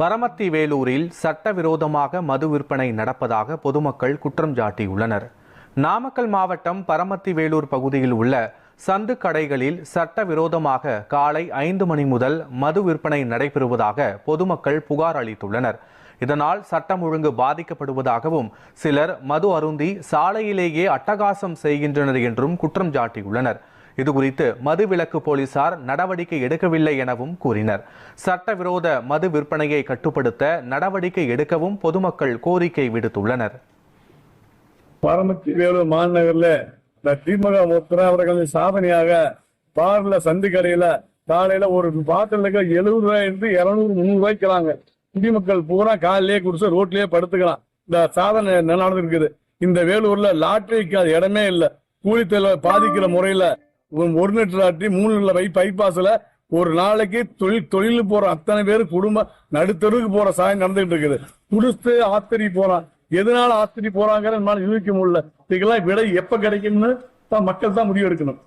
பரமத்தி வேலூரில் சட்டவிரோதமாக மது விற்பனை நடப்பதாக பொதுமக்கள் குற்றம் சாட்டியுள்ளனர். நாமக்கல் மாவட்டம் பரமத்தி வேலூர் பகுதியில் உள்ள சந்து கடைகளில் சட்டவிரோதமாக காலை ஐந்து மணி முதல் மது விற்பனை நடைபெறுவதாக பொதுமக்கள் புகார் அளித்துள்ளனர். இதனால் சட்டம் ஒழுங்கு பாதிக்கப்படுவதாகவும் சிலர் மது அருந்தி சாலையிலேயே அட்டகாசம் செய்கின்றனர் என்றும் குற்றம் சாட்டியுள்ளனர். இதுகுறித்து மதுவிலக்கு போலீசார் நடவடிக்கை எடுக்கவில்லை எனவும் கூறினர். சட்டவிரோத மது விற்பனையை கட்டுப்படுத்த நடவடிக்கை எடுக்கவும் பொதுமக்கள் கோரிக்கை விடுத்துள்ளனர். பரமத்தி வேலூர் மாநகர்ல திமுக முத்திரா அவர்களின் சாதனையாக பார்ல சந்து கடையில காலையில ஒரு பாத்திரத்துக்கு எழுபது ரூபாய் இருந்து இருநூறு முந்நூறு ரூபாய்க்கிறாங்க. குடிமக்கள் பூரா காலையிலேயே குடிச்சு ரோட்லயே படுத்துக்கலாம் இந்த சாதனை நடந்திருக்குது? இந்த வேலூர்ல லாட்டரிக்கு அது இடமே இல்லை. கூலித்தொழில பாதிக்கிற முறையில ஒரு ஒரு லிட்டர் மூணு லிட்டர் பை பைபாஸ்ல ஒரு நாளைக்கு தொழில் தொழில் போற அத்தனை பேர் குடும்ப நடுத்தருக்கு போற சாயம் நடந்துகிட்டு இருக்குது. குடிச்சு ஆத்திரி போறான். எதனால ஆஸ்பத்திரி போறாங்கிற நம்மளால யூகிக்க முடியல. இதுக்கெல்லாம் விடை எப்ப கிடைக்கும்னு தான் மக்கள் தான் முடிவு எடுக்கணும்